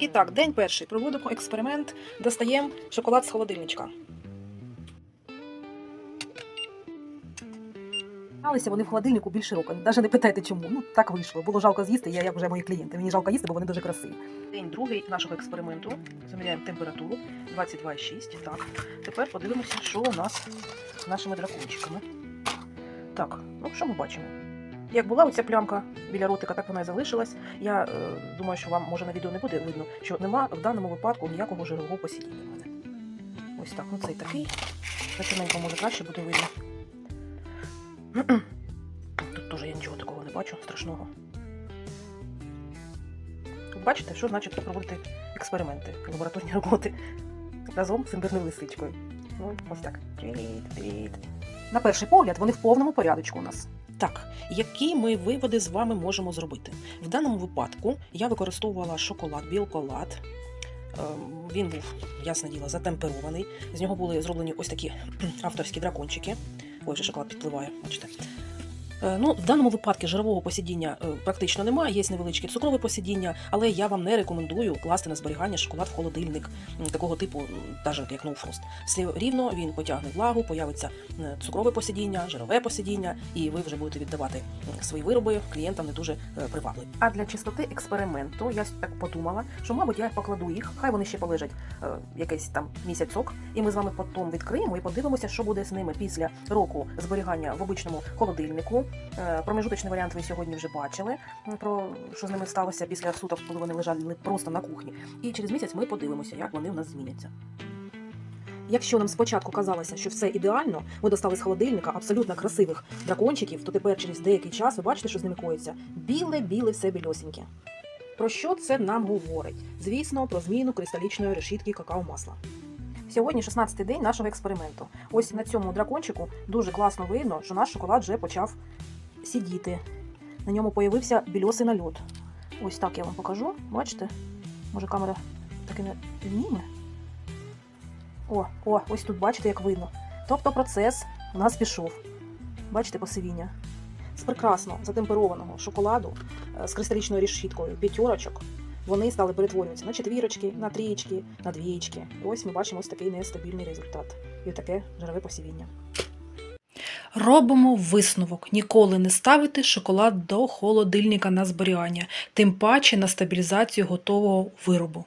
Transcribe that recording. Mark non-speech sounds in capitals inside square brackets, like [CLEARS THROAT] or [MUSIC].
І так, день перший. Проводимо експеримент, достаємо шоколад з холодильничка. Алися вони в холодильнику більше року. Навіть не питайте чому. Ну так вийшло. Було жалко з'їсти. Я як вже мої клієнти. Мені жалко їсти, бо вони дуже красиві. День другий нашого експерименту. Заміряємо температуру 22,6. Так. Тепер подивимося, що у нас з нашими дракончиками. Так, ну що ми бачимо? Як була оця плямка біля ротика, так вона і залишилась. Я е, думаю, що вам може на відео не буде видно, що нема в даному випадку ніякого жирового посідіння в мене. Ось так, ну цей такий. Зачиненько може краще буде видно. [CLEARS THROAT] Тут теж я нічого такого не бачу страшного. Бачите, що значить проводити експерименти, лабораторні роботи разом з імбирною лисичкою. Ну, ось так. Привіт, привіт. На перший погляд вони в повному порядочку у нас. Так, які ми виводи з вами можемо зробити? В даному випадку я використовувала шоколад, білколад. Ем, Він був, ясне діло, затемперований. З нього були зроблені ось такі авторські дракончики. Ой, вже шоколад підпливає, бачите. Е, Ну, в даному випадку жирового посідіння е, практично немає, є невеличке цукрове посідіння, але я вам не рекомендую класти на зберігання шоколад в холодильник такого типу, навіть як ноуфрост. Все рівно він потягне влагу, появиться е, цукрове посідіння, жирове посідіння, і ви вже будете віддавати свої вироби клієнтам не дуже привабливі. А для чистоти експерименту я так подумала, що, мабуть, я покладу їх, хай вони ще полежать якийсь там місяцок, і ми з вами потім відкриємо і подивимося, що буде з ними після року зберігання в обичному холодильнику. Е, Промежуточний варіант ви сьогодні вже бачили. Про що з ними сталося після суток, коли вони лежали просто на кухні. І через місяць ми подивимося, як вони у нас зміняться. Якщо нам спочатку казалося, що все ідеально, ми достали з холодильника абсолютно красивих дракончиків, то тепер через деякий час ви бачите, що з ними коїться. Біле-біле, все більосіньке. Про що це нам говорить? Звісно, про зміну кристалічної решітки какао-масла. Сьогодні 16-й день нашого експерименту. Ось на цьому дракончику дуже класно видно, що наш шоколад вже почав сидіти. На ньому появився більосий нальот. Ось так я вам покажу. Бачите? Може камера таки не підніме? О, о, ось тут бачите, як видно. Тобто процес у нас пішов. Бачите посивіння? З прекрасно затемперованого шоколаду е, з кристалічною решіткою п'ятьорочок вони стали перетворюватися на четвірочки, на трієчки, на двієчки. І ось ми бачимо ось такий нестабільний результат. І таке жирове посівіння. Робимо висновок: ніколи не ставити шоколад до холодильника на зберігання, тим паче на стабілізацію готового виробу.